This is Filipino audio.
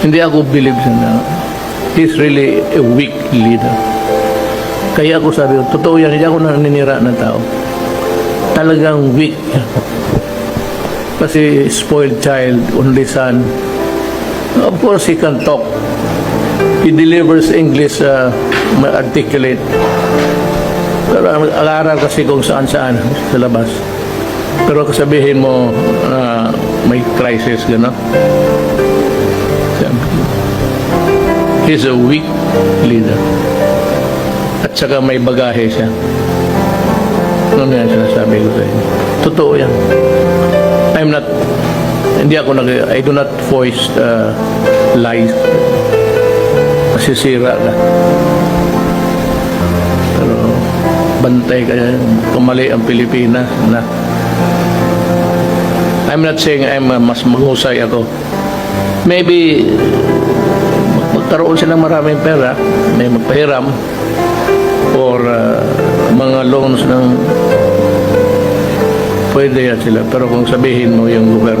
Hindi ako believe sa na he's really a weak leader. Kaya ako sabi ko, totoo yan, hindi ako naninira ng tao. Talagang weak. Kasi spoiled child, only son. Of course, he can talk. He delivers English uh, articulate. Pero ang aral kasi kung saan-saan sa labas. Pero kasabihin mo na may crisis, gano'n. He's a weak leader. At saka may bagahe siya. Ano yan sinasabi ko sa inyo? Totoo yan. I'm not, hindi ako nag, I do not voice uh, lies. Masisira ka. Pero bantay ka yan. Kumali ang Pilipinas na I'm not saying I'm uh, mas mahusay ako. Maybe magkaroon sila ng maraming pera, may magpahiram or uh, mga loans ng pwede yan sila. Pero kung sabihin mo yung good